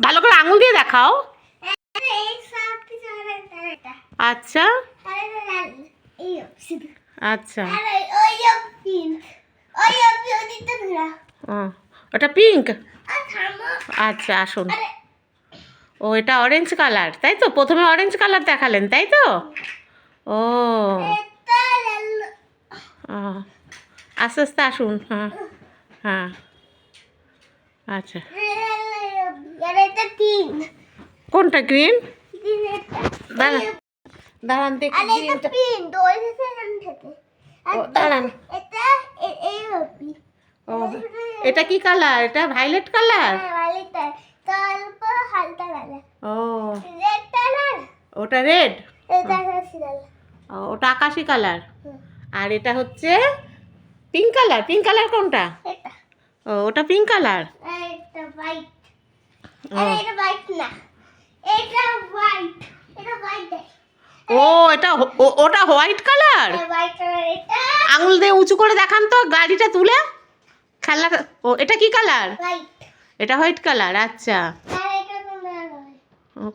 ভালো করে আঙুল দিয়ে দেখাও। আচ্ছা। আচ্ছা। ওটা পিঙ্ক আচ্ছা আসুন। ও, এটা অরেঞ্জ কালার তাই তো? প্রথমে অরেঞ্জ কালার দেখালেন, তাই তো? ও, আস্তে আস্তে আসুন হ্যাঁ হ্যাঁ। আচ্ছা। কোনটা গ্রিন? এটা দাঁড়ান দেখি গ্রিনটা। ও, দাঁড়ান। এটা ও কি কালার? এটা ভাইলেট কালার? ও। ওটা রেড? ওটা আকাশি কালার? আর এটা হচ্ছে পিঙ্ক কালার। পিঙ্ক কালার কোনটা? ও ওটা পিঙ্ক কালার? এটা হোয়াইট এটা না। এটা হোয়াইট এটা হোয়াইট ও এটা ওটা হোয়াইট কালার আঙুল দিয়ে উঁচু করে দেখান তো গাড়িটা তুলে। খেলনা ও এটা কি কালার এটা হোয়াইট কালার আচ্ছা।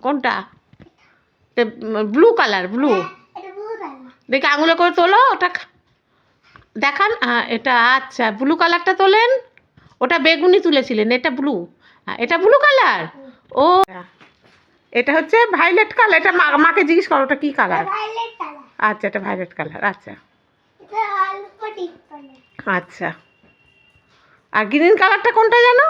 কোনটা? ব্লু কালার ব্লু দেখি আঙুলে করে তোলো ওটা দেখান হ্যাঁ এটা আচ্ছা ব্লু কালারটা তোলেন। ওটা বেগুনি তুলেছিলেন এটা ব্লু এটা ব্লু কালার ও এটা হচ্ছে ভাইলেট কালার এটা মাকে জিজ্ঞেস করো ওটা কি কালার আচ্ছা এটা ভাইলেট কালার আচ্ছা। আচ্ছা। আর গ্রিন কালারটা কোনটা জানো?